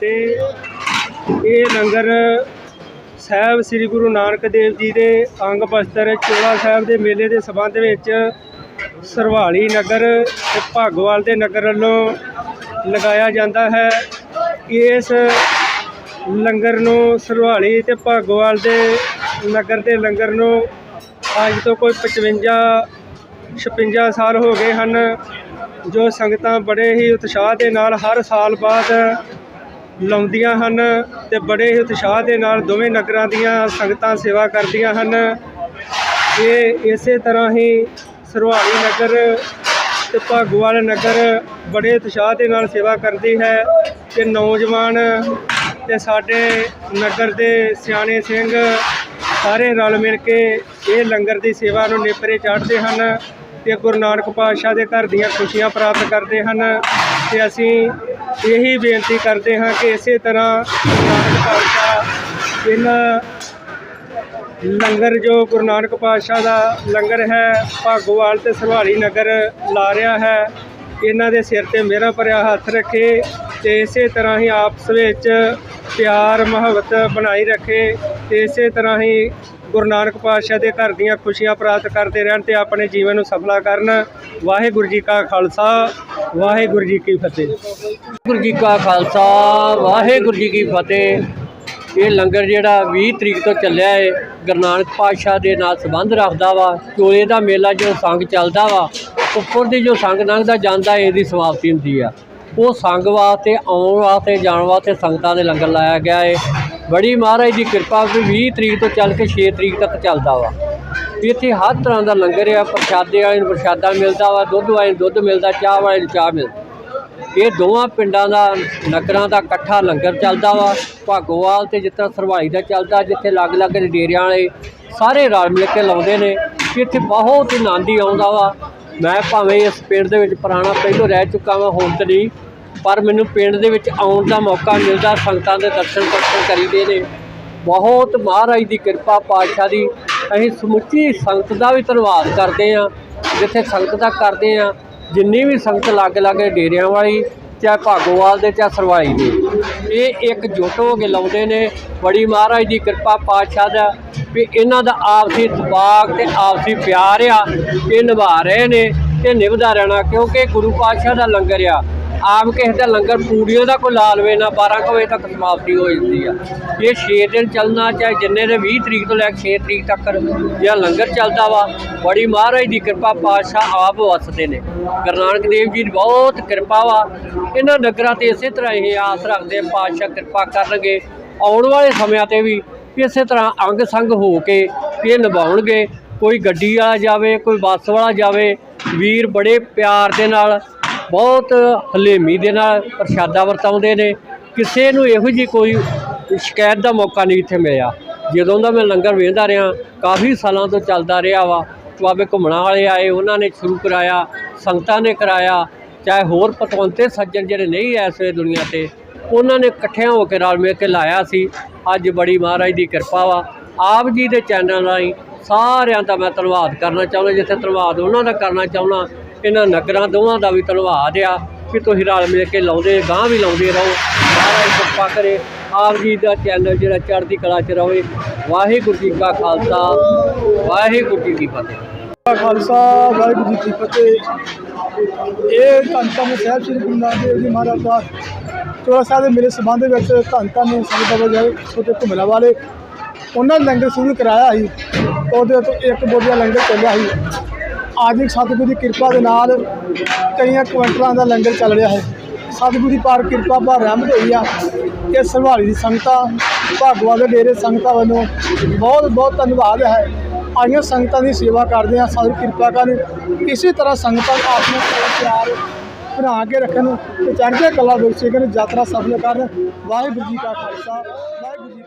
ਫਤਿਹ ਇਹ ਲੰਗਰ ਸਾਹਿਬ ਸ੍ਰੀ ਗੁਰੂ ਨਾਨਕ ਦੇਵ ਜੀ ਦੇ ਅੰਗ ਬਸਤਰ ਚੋਲਾ ਸਾਹਿਬ ਦੇ ਮੇਲੇ ਦੇ ਸਬੰਧ ਵਿੱਚ ਸਰਵਾਲੀ ਨਗਰ ਤੇ ਭਾਗੋਵਾਲ ਦੇ ਨਗਰ ਵੱਲੋਂ ਲਗਾਇਆ ਜਾਂਦਾ ਹੈ। ਇਸ ਲੰਗਰ ਨੂੰ ਸਰਵਾਲੀ ਤੇ ਭਾਗੋਵਾਲ ਦੇ ਨਗਰ ਦੇ ਲੰਗਰ ਨੂੰ ਅੱਜ ਤੋਂ ਕੋਈ 55 56 ਸਾਲ ਹੋ ਗਏ ਹਨ, ਜੋ ਸੰਗਤਾਂ ਬੜੇ ਹੀ ਉਤਸ਼ਾਹ ਦੇ ਨਾਲ ਹਰ ਸਾਲ ਬਾਅਦ ਲਾਉਂਦੀਆਂ ਹਨ ਤੇ ਬੜੇ ਹੀ ਉਤਸ਼ਾਹ ਦੇ ਨਾਲ ਦੋਵੇਂ ਨਗਰਾਂ ਦੀਆਂ ਸੰਗਤਾਂ ਸੇਵਾ ਕਰਦੀਆਂ ਹਨ। ਇਹ ਇਸੇ ਤਰ੍ਹਾਂ ਹੀ ਸਰਵਾਲੀ ਨਗਰ ਤੇ ਭਾਗੋਵਾਲ ਨਗਰ ਬੜੇ ਉਤਸ਼ਾਹ ਦੇ ਨਾਲ ਸੇਵਾ ਕਰਦੀ ਹੈ ਤੇ ਨੌਜਵਾਨ ਤੇ ਸਾਡੇ ਨਗਰ ਦੇ ਸਿਆਣੇ ਸਿੰਘ ਸਾਰੇ ਰਲ ਮਿਲ ਕੇ ਇਹ ਲੰਗਰ ਦੀ ਸੇਵਾ ਨੂੰ ਨੇਪਰੇ ਚਾੜਦੇ ਹਨ ਤੇ ਗੁਰੂ ਨਾਨਕ ਪਾਤਸ਼ਾਹ ਦੇ ਘਰ ਦੀਆਂ ਖੁਸ਼ੀਆਂ ਪ੍ਰਾਪਤ ਕਰਦੇ ਹਨ ਤੇ ਅਸੀਂ ਇਹੀ ਬੇਨਤੀ ਕਰਦੇ ਹਾਂ ਕਿ ਇਸੇ ਤਰ੍ਹਾਂ ਗੁਰੂ ਨਾਨਕ ਪਾਤਸ਼ਾਹ ਇਹਨਾਂ ਲੰਗਰ ਜੋ ਗੁਰੂ ਨਾਨਕ ਪਾਤਸ਼ਾਹ ਦਾ ਲੰਗਰ ਹੈ, ਭਾਗੋਵਾਲ ਤੇ ਸਰਹਾਲੀ ਨਗਰ ਲਾ ਰਿਹਾ ਹੈ, ਇਹਨਾਂ ਦੇ ਸਿਰ ਤੇ ਮੇਰਾ ਭਰਿਆ ਹੱਥ ਰੱਖੇ ਤੇ ਇਸੇ ਤਰ੍ਹਾਂ ਹੀ ਆਪਸ ਵਿੱਚ ਪਿਆਰ ਮੁਹੱਬਤ ਬਣਾਈ ਰੱਖੇ ਤੇ ਇਸੇ ਤਰ੍ਹਾਂ ਹੀ ਗੁਰੂ ਨਾਨਕ ਪਾਤਸ਼ਾਹ ਦੇ ਘਰ ਦੀਆਂ ਖੁਸ਼ੀਆਂ ਪ੍ਰਾਪਤ ਕਰਦੇ ਰਹਿਣ ਤੇ ਆਪਣੇ ਜੀਵਨ ਨੂੰ ਸਫਲਾ ਕਰਨ। ਵਾਹਿਗੁਰੂ ਜੀ ਕਾ ਖਾਲਸਾ, ਵਾਹਿਗੁਰੂ ਜੀ ਕੀ ਫਤਿਹ। ਵਾਹਿਗੁਰੂ ਜੀ ਕਾ ਖਾਲਸਾ, ਵਾਹਿਗੁਰੂ ਜੀ ਕੀ ਫਤਿਹ। ਇਹ ਲੰਗਰ ਜਿਹੜਾ 20 ਤਰੀਕ ਤੋਂ ਚੱਲਿਆ ਹੈ ਗੁਰੂ ਨਾਨਕ ਪਾਤਸ਼ਾਹ ਦੇ ਨਾਲ ਸੰਬੰਧ ਰੱਖਦਾ ਵਾ। ਚੋਲੇ ਦਾ ਮੇਲਾ ਜੋ ਸੰਗ ਚੱਲਦਾ ਵਾ, ਉੱਪਰ ਦੀ ਜੋ ਸੰਗ ਲੰਘਦਾ ਜਾਂਦਾ ਇਹਦੀ ਸਮਾਪਤੀ ਹੁੰਦੀ ਆ। ਉਹ ਸੰਗ ਵਾਸਤੇ, ਆਉਣ ਵਾਸਤੇ, ਜਾਣ ਵਾਸਤੇ ਸੰਗਤਾਂ ਦੇ ਲੰਗਰ ਲਾਇਆ ਗਿਆ ਹੈ ਬੜੀ ਮਹਾਰਾਜ ਦੀ ਕਿਰਪਾ ਵੀ 20 ਤਰੀਕ ਤੋਂ ਚੱਲ ਕੇ 6 ਤਰੀਕ ਤੱਕ ਚੱਲਦਾ ਵਾ। ਵੀ ਇੱਥੇ ਹਰ ਤਰ੍ਹਾਂ ਦਾ ਲੰਗਰ ਆ, ਪ੍ਰਸ਼ਾਦੇ ਵਾਲੇ ਨੂੰ ਪ੍ਰਸ਼ਾਦਾ ਮਿਲਦਾ ਵਾ, ਦੁੱਧ ਵਾਲੇ ਨੂੰ ਦੁੱਧ ਮਿਲਦਾ, ਚਾਹ ਵਾਲੇ ਨੂੰ ਚਾਹ ਮਿਲਦਾ। ਇਹ ਦੋਵਾਂ ਪਿੰਡਾਂ ਦਾ, ਨਗਰਾਂ ਦਾ ਇਕੱਠਾ ਲੰਗਰ ਚੱਲਦਾ ਵਾ। ਭਾਗੋਵਾਲ ਤੇ ਜਿੱਦਾਂ ਸਰਵਾਈ ਦਾ ਚੱਲਦਾ, ਜਿੱਥੇ ਅਲੱਗ-ਅਲੱਗ ਡੇਰਿਆਂ ਵਾਲੇ ਸਾਰੇ ਰਲ ਮਿਲ ਕੇ ਲਾਉਂਦੇ ਨੇ। ਇੱਥੇ ਬਹੁਤ ਹੀ ਆਨੰਦ ਹੀ ਆਉਂਦਾ ਵਾ। ਮੈਂ ਭਾਵੇਂ ਇਸ ਪਿੰਡ ਦੇ ਵਿੱਚ ਪੁਰਾਣਾ ਪਹਿਲੋਂ ਰਹਿ ਚੁੱਕਾ ਵਾਂ, ਹੁਣ ਤੇ ਨਹੀਂ। ਪਰ ਮੈਨੂੰ ਪਿੰਡ ਦੇ ਵਿੱਚ ਆਉਣ ਦਾ ਮੌਕਾ ਮਿਲਦਾ, ਸੰਗਤਾਂ ਦੇ ਦਰਸ਼ਨ ਦਰਸ਼ਨ ਕਰੀਦੇ ਨੇ। ਬਹੁਤ ਮਹਾਰਾਜ ਦੀ ਕਿਰਪਾ ਪਾਤਸ਼ਾਹ ਦੀ। ਅਸੀਂ ਸਮੁੱਚੀ ਸੰਗਤ ਦਾ ਵੀ ਧੰਨਵਾਦ ਕਰਦੇ ਹਾਂ, ਜਿੱਥੇ ਸੰਗਤ ਦਾ ਕਰਦੇ ਹਾਂ, ਜਿੰਨੀ ਵੀ ਸੰਗਤ ਲੱਗ ਲਾਗੇ ਡੇਰਿਆਂ ਵਾਲੀ, ਚਾਹੇ ਭਾਗੋਵਾਲ ਦੇ, ਚਾਹੇ ਸਰਵਾਈ ਦੇ। ਇਹ ਇੱਕ ਜੁੱਟ ਹੋ ਕੇ ਲਾਉਂਦੇ ਨੇ। ਬੜੀ ਮਹਾਰਾਜ ਦੀ ਕਿਰਪਾ ਪਾਤਸ਼ਾਹ ਦਾ ਵੀ ਇਹਨਾਂ ਦਾ ਆਪਸੀ ਇਤਫਾਕ ਤੇ ਆਪਸੀ ਪਿਆਰ ਆ, ਇਹ ਨਿਭਾ ਰਹੇ ਨੇ ਤੇ ਨਿਭਦਾ ਰਹਿਣਾ, ਕਿਉਂਕਿ ਗੁਰੂ ਪਾਤਸ਼ਾਹ ਦਾ ਲੰਗਰ ਆ। ਆਮ ਕਿਸੇ ਦਾ ਲੰਗਰ ਪੂੜੀਆਂ ਦਾ ਕੋਈ ਲਾ ਲਵੇ ਨਾ 12 ਕੁ ਵਜੇ ਤੱਕ ਸਮਾਪਤੀ ਹੋ ਜਾਂਦੀ ਆ। ਇਹ 6 ਦਿਨ ਚੱਲਣਾ, ਚਾਹੇ ਜਿੰਨੇ ਦੇ 20 ਤਰੀਕ ਤੋਂ ਲੈ ਕੇ 6 ਤਰੀਕ ਤੱਕ ਜਿਹੜਾ ਲੰਗਰ ਚੱਲਦਾ ਵਾ, ਬੜੀ ਮਹਾਰਾਜ ਦੀ ਕਿਰਪਾ, ਪਾਤਸ਼ਾਹ ਆਪ ਵਸਦੇ ਨੇ। ਗੁਰੂ ਨਾਨਕ ਦੇਵ ਜੀ ਦੀ ਬਹੁਤ ਕਿਰਪਾ ਵਾ। ਇਹਨਾਂ ਨਗਰਾਂ ਤੇ ਇਸੇ ਤਰ੍ਹਾਂ ਇਹ ਆਸ ਰੱਖਦੇ ਪਾਤਸ਼ਾਹ ਕਿਰਪਾ ਕਰਨਗੇ। ਆਉਣ ਵਾਲੇ ਸਮਿਆਂ ਤੇ ਵੀ ਇਸੇ ਤਰ੍ਹਾਂ ਅੰਗ ਸੰਗ ਹੋ ਕੇ ਇਹ ਨਿਭਾਉਣਗੇ। ਕੋਈ ਗੱਡੀ ਵਾਲਾ ਜਾਵੇ, ਕੋਈ ਬੱਸ ਵਾਲਾ ਜਾਵੇ, ਵੀਰ ਬੜੇ ਪਿਆਰ ਦੇ ਨਾਲ ਬਹੁਤ ਹਲੇਮੀ ਦੇ ਨਾਲ ਪ੍ਰਸ਼ਾਦਾ ਵਰਤਾਉਂਦੇ ਨੇ। ਕਿਸੇ ਨੂੰ ਇਹੋ ਜੀ ਕੋਈ ਸ਼ਿਕਾਇਤ ਦਾ ਮੌਕਾ ਨਹੀਂ ਇੱਥੇ ਮਿਲਿਆ। ਜਦੋਂ ਦਾ ਮੈਂ ਲੰਗਰ ਵੇਖਦਾ ਰਿਹਾ, ਕਾਫੀ ਸਾਲਾਂ ਤੋਂ ਚੱਲਦਾ ਰਿਹਾ ਵਾ। ਬਾਬੇ ਘੁੰਮਣਾ ਵਾਲੇ ਆਏ, ਉਹਨਾਂ ਨੇ ਸ਼ੁਰੂ ਕਰਾਇਆ, ਸੰਗਤਾਂ ਨੇ ਕਰਾਇਆ। ਚਾਹੇ ਹੋਰ ਪਤਵੰਤੇ ਸੱਜਣ ਜਿਹੜੇ ਨਹੀਂ ਐਸ ਵੇ ਦੁਨੀਆ ਤੇ, ਉਹਨਾਂ ਨੇ ਇਕੱਠਿਆਂ ਹੋ ਕੇ ਨਾਲ ਮਿਲ ਕੇ ਲਾਇਆ ਸੀ। ਅੱਜ ਬੜੀ ਮਹਾਰਾਜ ਦੀ ਕਿਰਪਾ ਵਾ। ਆਪ ਜੀ ਦੇ ਚੈਨਲ ਰਾਹੀਂ ਸਾਰਿਆਂ ਦਾ ਮੈਂ ਧੰਨਵਾਦ ਕਰਨਾ ਚਾਹੁੰਦਾ, ਜਿੱਥੇ ਧੰਨਵਾਦ ਉਹਨਾਂ ਦਾ ਕਰਨਾ ਚਾਹੁੰਦਾ ਇਹਨਾਂ ਨਗਰਾਂ ਦੋਵਾਂ ਦਾ ਵੀ ਧੰਨਵਾਦ ਆ ਕਿ ਤੁਸੀਂ ਰਲ ਮਿਲ ਕੇ ਲਾਉਂਦੇ ਗਾਂ ਵੀ ਲਾਉਂਦੇ ਰਹੋ। ਮਹਾਰਾਜ ਕਿਰਪਾ ਕਰੇ ਆਪ ਜੀ ਦਾ ਚੈਨਲ ਜਿਹੜਾ ਚੜ੍ਹਦੀ ਕਲਾ 'ਚ ਰਹੇ ਵਾਹਿਗੁਰੂ ਜੀ ਕਾ ਖਾਲਸਾ, ਵਾਹਿਗੁਰੂ ਜੀ ਕੀ ਫਤਿਹ। ਕਾ ਖਾਲਸਾ, ਵਾਹਿਗੁਰੂ ਜੀ ਕੀ ਫਤਿਹ। ਇਹ ਧੰਨ ਧੰਨ ਸਾਹਿਬ ਸ੍ਰੀ ਗੁਰੂ ਨਾਨਕ ਦੇਵ ਜੀ ਮਹਾਰਾਜ ਦਾ ਚੋਲਾ ਸਾਹਿਬ ਦੇ ਮੇਰੇ ਸਬੰਧ ਵਿੱਚ ਧੰਨ ਧੰਨ ਸੰਗਤ ਬਾਬਾ ਜੀ ਛੋਟੇ ਘੁੰਮਣਾ ਵਾਲੇ। ਉਹਨਾਂ ਨੇ ਲੰਗਰ ਸ਼ੁਰੂ ਕਰਾਇਆ ਸੀ। ਉਹਦੇ ਤੋਂ ਇੱਕ ਬੋਝਾ ਲੰਗਰ ਚੱਲਿਆ ਸੀ। ਅੱਜ ਸਤਿਗੁਰੂ ਦੀ ਕਿਰਪਾ ਦੇ ਨਾਲ ਕਈਆਂ ਕੁਇੰਟਲਾਂ ਦਾ ਲੰਗਰ ਚੱਲ ਰਿਹਾ ਹੈ। ਸਤਿਗੁਰੂ ਦੀ ਪਾਰ ਕਿਰਪਾ ਭਾਰ ਰਹਿਮਤ ਹੋਈ ਆ ਕਿ ਸਰਵਾਲੀ ਦੀ ਸੰਗਤਾਂ, ਭਾਗਵਾ ਦੇ ਡੇਰੇ ਸੰਗਤਾਂ ਵੱਲੋਂ ਬਹੁਤ ਬਹੁਤ ਧੰਨਵਾਦ ਹੈ। ਆਈਆਂ ਸੰਗਤਾਂ ਦੀ ਸੇਵਾ ਕਰਦੇ ਆ ਸਾਡੀ ਕਿਰਪਾ ਕਰਨ। ਇਸੇ ਤਰ੍ਹਾਂ ਸੰਗਤਾਂ ਨੂੰ ਆਪਣੇ ਪਿਆਰ ਬਣਾ ਕੇ ਰੱਖਣ ਤੇ ਚੜ੍ਹਦੇ ਕਲਾ ਬਖਸ਼ੇ ਕਰਨ ਯਾਤਰਾ ਸਫਲ ਕਰਨ। ਵਾਹਿਗੁਰੂ ਜੀ ਕਾ ਖਾਲਸਾ, ਵਾਹਿਗੁਰੂ ਜੀ